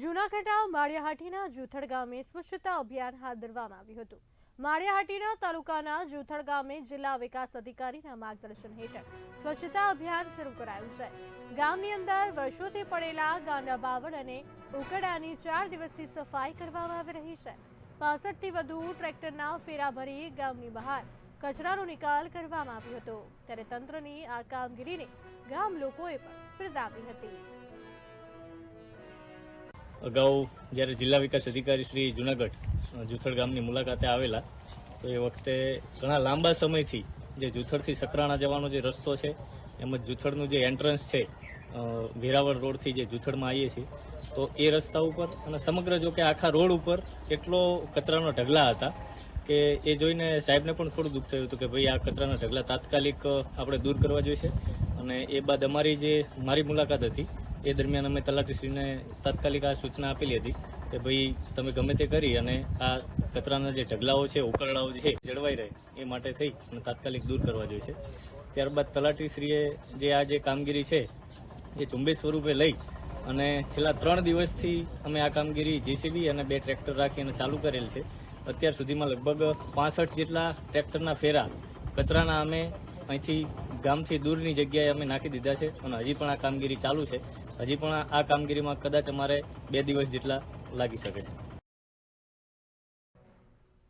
જૂનાગઢના માળિયાહાટીના જૂથળ ગામે સ્વચ્છતા અભિયાન હાથ ધરવામાં આવ્યું હતું. માળિયાહાટીના તાલુકાના જૂથળ ગામે જિલ્લા વિકાસ અધિકારીના માર્ગદર્શન હેઠળ સ્વચ્છતા અભિયાન શરૂ કરાયું છે. ગામની અંદર વર્ષોથી પડેલા ગાંડા બાવળ અને ઉકડાની ચાર દિવસથી સફાઈ કરવામાં આવી રહી છે. પાસઠથી વધુ ટ્રેક્ટરના ફેરા ભરી ગામની બહાર કચરાનો નિકાલ કરવામાં આવ્યો હતો. ત્યારે તંત્રની આ કામગીરીને ગામ લોકોએ પણ બિરદાવી હતી. અગાઉ જ્યારે જિલ્લા વિકાસ અધિકારી શ્રી જુનાગઢ અ, જુથડ ગામની મુલાકાતે આવેલા તો એ વખતે ઘણા લાંબા સમયથી જે જુથડથી સકરાણા જવાનો જે રસ્તો છે એમજ જુથડનું જે એન્ટ્રન્સ છે વેરાવળ રોડથી જે જુથડમાં આવીએ છીએ તો એ રસ્તા ઉપર અને સમગ્ર જો કે આખા રોડ ઉપર એટલો કચરાનો ઢગલા હતા કે એ જોઈને સાહેબને પણ થોડું દુઃખ થયું હતું કે ભાઈ આ કચરાના ઢગલા તાત્કાલિક આપણે દૂર કરવા જોઈશે અને એ બાદ અમારી જે મારી મુલાકાત હતી એ દરમિયાન અમે તલાટીશ્રીને તાત્કાલિક આ સૂચના આપેલી હતી કે ભાઈ તમે ગમે તે કરી અને આ કચરાના જે ઢગલાઓ છે, ઉકરડાઓ છે, જળવાઈ રહે એ માટે થઈ અને તાત્કાલિક દૂર કરવા જોઈશે ત્યારબાદ તલાટીશ્રીએ જે આ જે કામગીરી છે, એ ઝુંબેશ સ્વરૂપે લઈ અને છેલ્લા ત્રણ દિવસથી અમે આ કામગીરી જેસીબી અને બે ટ્રેક્ટર રાખી અને ચાલુ કરેલ છે. અત્યાર સુધીમાં લગભગ પાસઠ જેટલા ટ્રેક્ટરના ફેરા કચરાના અમે અહીંથી ગામથી દૂરની જગ્યાએ અમે નાખી દીધા છે અને હજી પણ આ કામગીરી ચાલુ છે. હજી પણ આ- કામગીરીમાં કદાચ અમારે બે દિવસ જેટલા લાગી શકે છે.